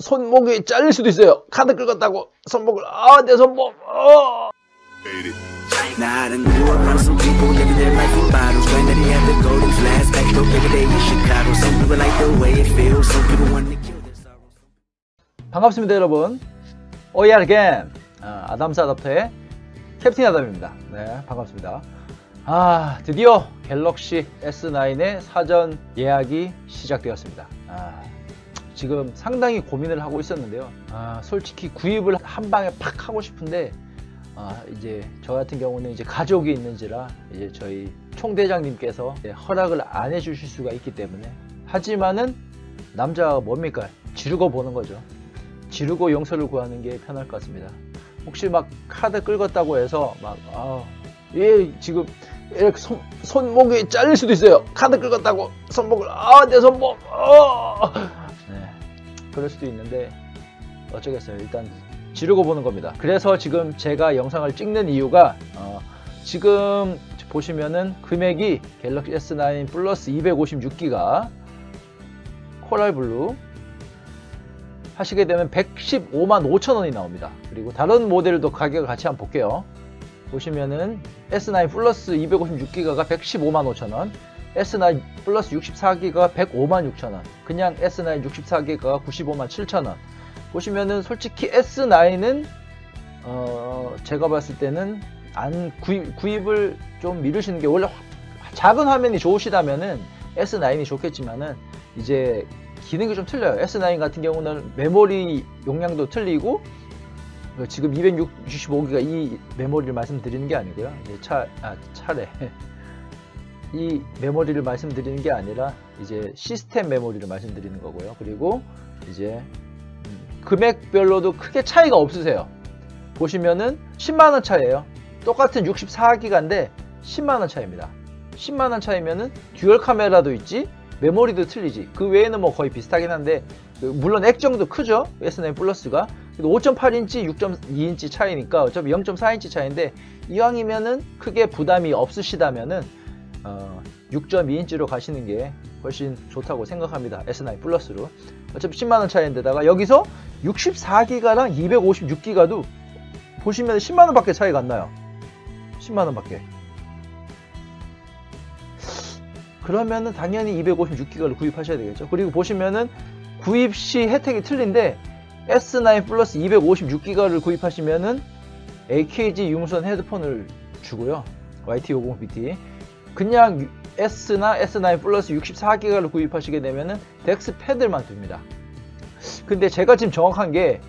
손목이 잘릴 수도 있어요. 카드 긁었다고 손목을 아 내 손목 어. Up around some people living their life in bottles. Granddaddy had the golden flask, back door every day in Chicago. Some people like the way it feels, some people want to kill their sorrows. 반갑습니다 여러분. OER again 아, 아담스 아답터의 캡틴 아담입니다. 네 반갑습니다. 아 드디어 갤럭시 S9의 사전 예약이 시작되었습니다. 아, 지금 상당히 고민을 하고 있었는데요. 아, 솔직히 구입을 한 방에 팍 하고 싶은데 아, 이제 저 같은 경우는 이제 가족이 있는지라 이제 저희 총대장님께서 허락을 안 해주실 수가 있기 때문에 하지만은 남자가 뭡니까 지르고 보는 거죠. 지르고 용서를 구하는 게 편할 것 같습니다. 혹시 막 카드 긁었다고 해서 막 아, 얘 지금 이렇게 손, 손목이 잘릴 수도 있어요. 카드 긁었다고 손목을 아 내 손목 어. 네, 그럴 수도 있는데 어쩌겠어요. 일단 지르고 보는 겁니다. 그래서 지금 제가 영상을 찍는 이유가 어, 지금 보시면은 금액이 갤럭시 S9 플러스 256기가 코랄 블루 하시게 되면 115만 5천 원이 나옵니다. 그리고 다른 모델도 가격을 같이 한번 볼게요. 보시면은 S9 플러스 256기가가 115만 5천 원, S9 플러스 64기가가 105만 6천 원, 그냥 S9 64기가가 95만 7천 원. 보시면은 솔직히 S9은 어 제가 봤을 때는 안 구입, 구입을 좀 미루시는 게 원래 화- 작은 화면이 좋으시다면은 S9이 좋겠지만은 이제 기능이 좀 틀려요. S9 같은 경우는 메모리 용량도 틀리고 그 지금 265기가 이 메모리를 말씀드리는 게 아니고요. 차, 아, 차례. 이 메모리를 말씀드리는 게 아니라 이제 시스템 메모리를 말씀드리는 거고요. 그리고 이제 음, 금액별로도 크게 차이가 없으세요. 보시면은 10만원 차이에요. 똑같은 64기가인데 10만원 차이입니다. 10만원 차이면은 듀얼 카메라도 있지, 메모리도 틀리지. 그 외에는 뭐 거의 비슷하긴 한데, 그 물론 액정도 크죠? S9 플러스가. 5.8인치, 6.2인치 차이니까 어차피 0.4인치 차이인데, 이왕이면은 크게 부담이 없으시다면은, 어, 6.2인치로 가시는 게 훨씬 좋다고 생각합니다. S9 플러스로. 어차피 10만원 차이인데다가 여기서 64기가랑 256기가도 보시면 10만원 밖에 차이가 안 나요. 10만원 밖에. 그러면은 당연히 256기가를 구입하셔야 되겠죠. 그리고 보시면은 구입 시 혜택이 틀린데 S9 플러스 256기가를 구입하시면은 AKG 유무선 헤드폰을 주고요. YT50BT. 그냥 S나 S9 플러스 64기가를 구입하시게 되면은 덱스 패드만 줍니다. 근데 제가 지금 정확한 게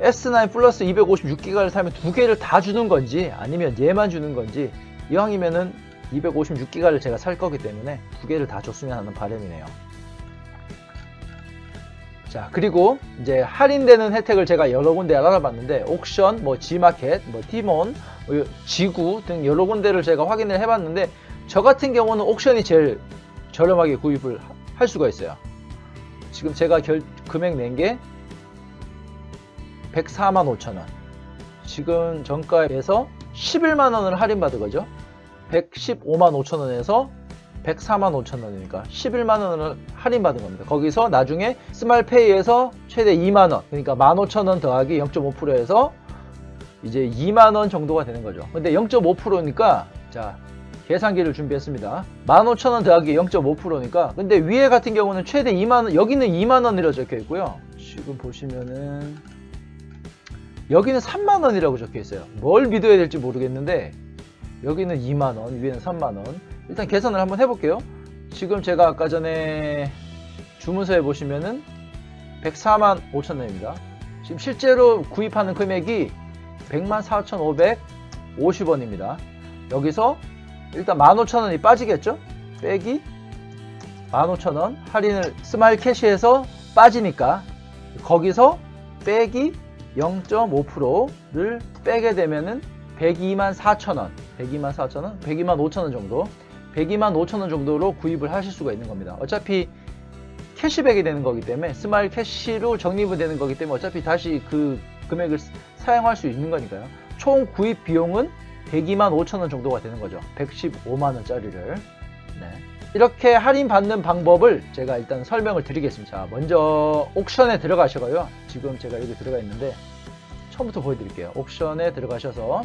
S9 플러스 256기가를 사면 두 개를 다 주는 건지 아니면 얘만 주는 건지 이왕이면은 256기가를 제가 살 거기 때문에 두 개를 다 줬으면 하는 바람이네요. 자 그리고 이제 할인되는 혜택을 제가 여러 군데 알아봤는데 옥션, 뭐 G마켓, 뭐 티몬, 뭐 지구 등 여러 군데를 제가 확인을 해봤는데 저 같은 경우는 옥션이 제일 저렴하게 구입을 하- 할 수가 있어요. 지금 제가 결, 금액 낸 게 104만 5천 원. 지금 정가에서 11만 원을 할인받은 거죠. 115만 5천 원에서 104만 5천 원이니까 11만 원을 할인받은 겁니다. 거기서 나중에 스마일페이에서 최대 2만 원, 그러니까 15,000원 더하기 0.5%에서 이제 2만 원 정도가 되는 거죠. 근데 0.5%니까 자 계산기를 준비했습니다. 15,000원 더하기 0.5%니까 근데 위에 같은 경우는 최대 2만 원, 여기는 2만 원이라고 적혀 있고요. 지금 보시면은 여기는 3만 원이라고 적혀 있어요. 뭘 믿어야 될지 모르겠는데 여기는 2만 원, 위에는 3만 원. 일단 계산을 한번 해볼게요. 지금 제가 아까 전에 주문서에 보시면은 104만 5천 원입니다. 지금 실제로 구입하는 금액이 100만 4,550원입니다. 여기서 일단 15,000원이 빠지겠죠? 빼기 15,000원 할인을 스마일 캐시에서 빠지니까 거기서 빼기 0.5%를 빼게 되면은 102만 4천원, 102만 4천원, 102만 5천원 정도, 102만 5천원 정도로 구입을 하실 수가 있는 겁니다. 어차피 캐시백이 되는 거기 때문에 스마일 캐시로 적립이 되는 거기 때문에 어차피 다시 그 금액을 사용할 수 있는 거니까요. 총 구입 비용은 102만 5천원 정도가 되는 거죠. 115만 원짜리를. 네. 이렇게 할인 받는 방법을 제가 일단 설명을 드리겠습니다. 자, 먼저 옥션에 들어가셔고요. 지금 제가 여기 들어가 있는데 처음부터 보여드릴게요. 옥션에 들어가셔서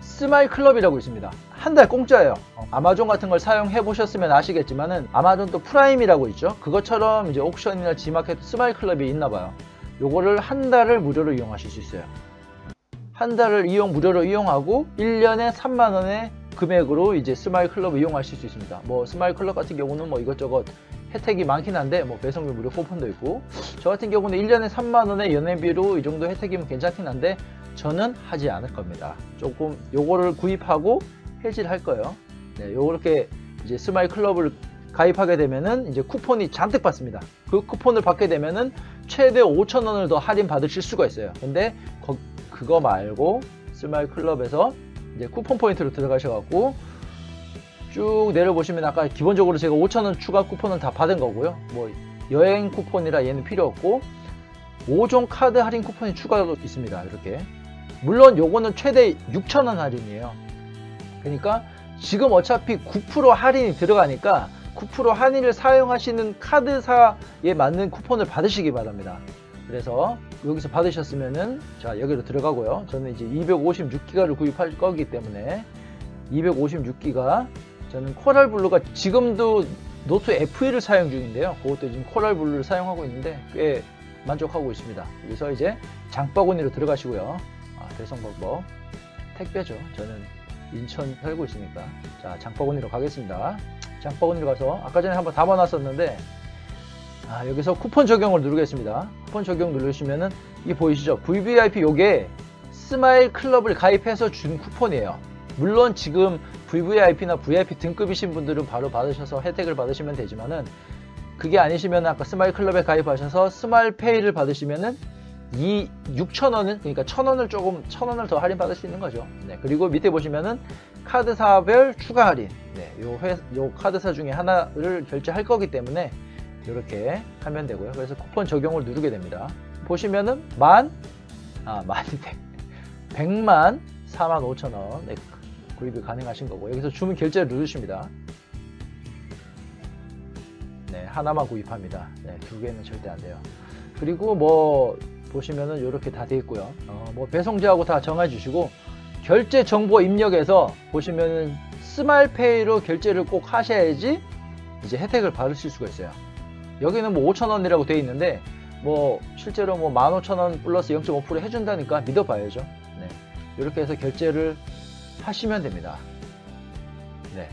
스마일 클럽이라고 있습니다. 한 달 공짜예요. 어, 아마존 같은 걸 사용해 보셨으면 아시겠지만은 아마존 또 프라임이라고 있죠. 그것처럼 이제 옥션이나 지마켓 스마일 클럽이 있나 봐요. 요거를 한 달을 무료로 이용하실 수 있어요. 한 달을 이용 무료로 이용하고 1년에 3만 원의 금액으로 이제 스마일 클럽을 이용하실 수 있습니다. 뭐 스마일 클럽 같은 경우는 뭐 이것저것 혜택이 많긴 한데 뭐 배송료 무료 쿠폰도 있고 저 같은 경우는 1년에 3만 원의 연회비로 이 정도 혜택이면 괜찮긴 한데 저는 하지 않을 겁니다. 조금 요거를 구입하고 해지할 거예요. 네, 요렇게 이제 스마일 클럽을 가입하게 되면은 이제 쿠폰이 잔뜩 받습니다. 그 쿠폰을 받게 되면은 최대 5,000원을 더 할인 받으실 수가 있어요. 근데 거- 그거 말고 스마일 클럽에서 이제 쿠폰 포인트로 들어가셔갖고 쭉 내려보시면 아까 기본적으로 제가 5,000원 추가 쿠폰은 다 받은 거고요. 뭐 여행 쿠폰이라 얘는 필요 없고 5종 카드 할인 쿠폰이 추가로 있습니다. 이렇게 물론 요거는 최대 6,000원 할인이에요. 그러니까 지금 어차피 9% 할인이 들어가니까 9% 할인을 사용하시는 카드사에 맞는 쿠폰을 받으시기 바랍니다. 그래서 여기서 받으셨으면은 자 여기로 들어가고요. 저는 이제 256기가를 구입할 거기 때문에 256기가 저는 코랄 블루가 지금도 노트 FE를 사용 중인데요. 그것도 지금 코랄 블루를 사용하고 있는데 꽤 만족하고 있습니다. 여기서 이제 장바구니로 들어가시고요. 아, 배송 방법 택배죠. 저는 인천 살고 있으니까 자 장바구니로 가겠습니다. 장바구니로 가서 아까 전에 한번 담아놨었는데 아, 여기서 쿠폰 적용을 누르겠습니다. 쿠폰 적용 누르시면은 이 보이시죠? VVIP 요게 스마일 클럽을 가입해서 준 쿠폰이에요. 물론 지금 VVIP나 VIP 등급이신 분들은 바로 받으셔서 혜택을 받으시면 되지만은 그게 아니시면 아까 스마일 클럽에 가입하셔서 스마일 페이를 받으시면은 이 6,000원은 그러니까 1,000원을 조금 1,000원을 더 할인 받을 수 있는 거죠. 네, 그리고 밑에 보시면은 카드사별 추가 할인. 네, 요, 회, 요 카드사 중에 하나를 결제할 거기 때문에 이렇게 하면 되고요. 그래서 쿠폰 적용을 누르게 됩니다. 보시면은 만, 아, 만이네. 100만 4만 5천 원 네, 구입이 가능하신 거고 여기서 주문 결제를 누르십니다. 네, 하나만 구입합니다. 네, 두 개는 절대 안 돼요. 그리고 뭐 보시면은 이렇게 다 돼 있고요. 어, 뭐 배송지하고 다 정해 주시고 결제 정보 입력해서 보시면은 스마일페이로 결제를 꼭 하셔야지 이제 혜택을 받으실 수가 있어요. 여기는 뭐 5,000원이라고 돼 있는데 뭐 실제로 뭐 15,000원 플러스 0.5% 해준다니까 믿어봐야죠. 네. 이렇게 해서 결제를 하시면 됩니다. 네.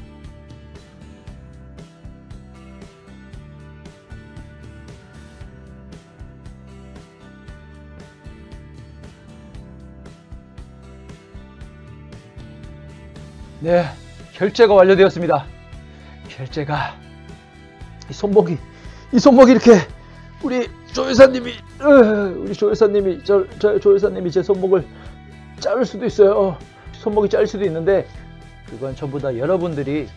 네, 결제가 완료되었습니다. 결제가 이 손목이 이 손목이 이렇게 우리 조여사님이 우리 조여사님이 저, 저 조여사님이 제 손목을 자를 수도 있어요. 손목이 자를 수도 있는데 그건 전부 다 여러분들이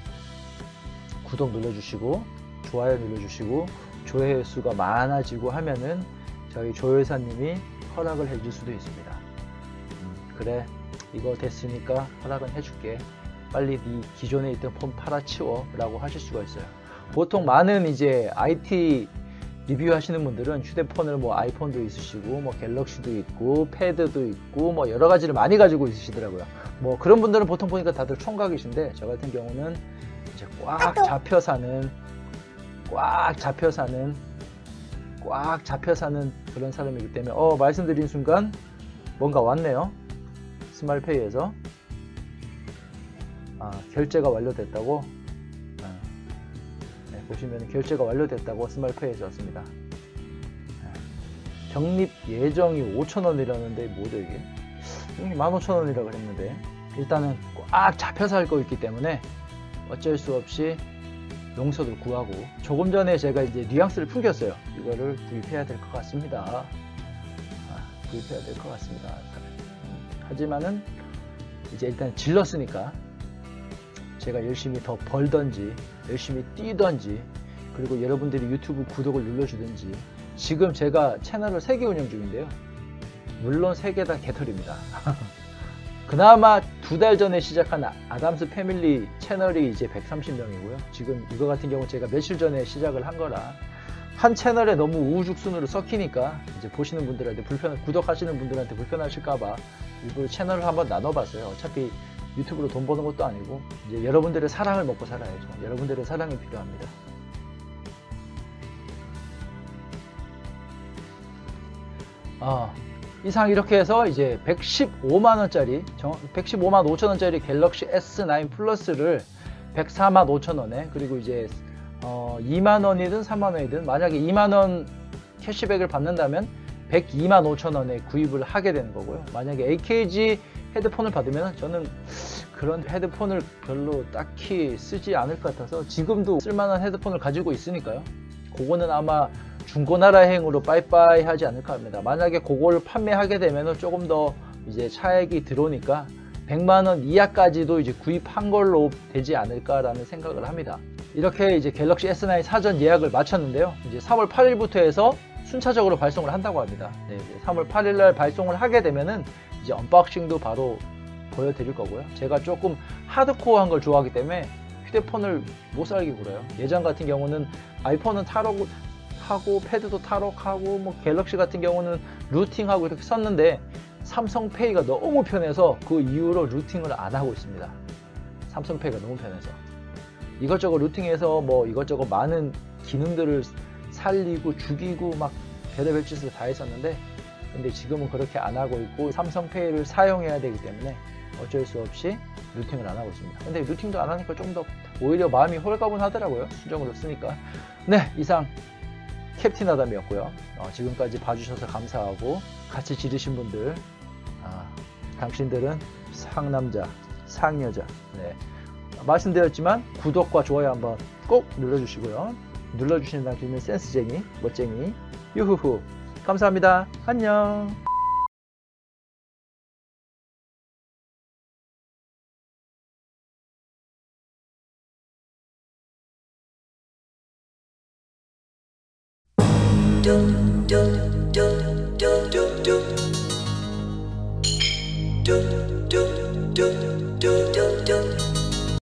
구독 눌러주시고 좋아요 눌러주시고 조회 수가 많아지고 하면은 저희 조여사님이 허락을 해줄 수도 있습니다. 음, 그래 이거 됐으니까 허락은 해줄게. 빨리 네 기존에 있던 폰 팔아치워 라고 하실 수가 있어요. 보통 많은 이제 IT 리뷰 하시는 분들은 휴대폰을 뭐 아이폰도 있으시고 뭐 갤럭시도 있고 패드도 있고 뭐 여러 가지를 많이 가지고 있으시더라고요. 뭐 그런 분들은 보통 보니까 다들 총각이신데 저 같은 경우는 이제 꽉 잡혀 사는 꽉 잡혀 사는 꽉 잡혀 사는 그런 사람이기 때문에 어 말씀드린 순간 뭔가 왔네요. 스마일페이에서 아, 결제가 완료됐다고 보시면 결제가 완료됐다고 스마일페이에서 왔습니다. 아, 적립 예정이 5,000원이라는데 뭐죠 이게? 15,000원이라고 그랬는데 일단은 꽉 잡혀서 할 거 있기 때문에 어쩔 수 없이 용서를 구하고 조금 전에 제가 이제 뉘앙스를 풍겼어요. 이거를 구입해야 될 것 같습니다. 아, 구입해야 될 것 같습니다. 음, 하지만은 이제 일단 질렀으니까 제가 열심히 더 벌던지 열심히 뛰던지 그리고 여러분들이 유튜브 구독을 눌러주든지 지금 제가 채널을 3개 운영 중인데요 물론 3개 다 개털입니다 그나마 두 달 전에 시작한 아- 아담스 패밀리 채널이 이제 130명이고요. 지금 이거 같은 경우 제가 며칠 전에 시작을 한 거라 한 채널에 너무 우후죽순으로 섞이니까 이제 보시는 분들한테 불편, 구독하시는 분들한테 불편하실까봐 일부러 채널을 한번 나눠봤어요. 어차피 유튜브로 돈 버는 것도 아니고 이제 여러분들의 사랑을 먹고 살아야죠. 여러분들의 사랑이 필요합니다. 아, 이상 이렇게 해서 이제 115만 원짜리, 115만 5천 원짜리 갤럭시 S9 플러스를 104만 5천 원에 그리고 이제 어, 2만 원이든 3만 원이든 만약에 2만 원 캐시백을 받는다면 102만 5천 원에 구입을 하게 되는 거고요. 만약에 AKG 헤드폰을 받으면 저는 그런 헤드폰을 별로 딱히 쓰지 않을 것 같아서 지금도 쓸만한 헤드폰을 가지고 있으니까요. 그거는 아마 중고나라행으로 빠이빠이 하지 않을까 합니다. 만약에 그걸 판매하게 되면 조금 더 이제 차액이 들어오니까 100만 원 이하까지도 이제 구입한 걸로 되지 않을까라는 생각을 합니다. 이렇게 이제 갤럭시 S9 사전 예약을 마쳤는데요. 이제 3월 8일부터 해서 순차적으로 발송을 한다고 합니다. 네, 이제 3월 8일 날 발송을 하게 되면은 이제 언박싱도 바로 보여드릴 거고요. 제가 조금 하드코어한 걸 좋아하기 때문에 휴대폰을 못 살게 굴어요. 예전 같은 경우는 아이폰은 타록 하고 패드도 타록하고 뭐 갤럭시 같은 경우는 루팅하고 이렇게 썼는데 삼성페이가 너무 편해서 그 이후로 루팅을 안 하고 있습니다. 삼성페이가 너무 편해서 이것저것 루팅해서 뭐 이것저것 많은 기능들을 살리고 죽이고 막 별의별 짓을 다 했었는데 근데 지금은 그렇게 안 하고 있고 삼성페이를 사용해야 되기 때문에 어쩔 수 없이 루팅을 안 하고 있습니다. 근데 루팅도 안 하니까 좀 더 오히려 마음이 홀가분하더라고요. 순정으로 쓰니까. 네, 이상 캡틴 아담이었고요. 어, 지금까지 봐주셔서 감사하고 같이 지르신 분들, 아, 당신들은 상남자, 상여자. 네. 말씀드렸지만 구독과 좋아요 한번 꼭 눌러주시고요. 눌러주시는 당신은 센스쟁이, 멋쟁이, 유후후. 감사합니다. 안녕. do do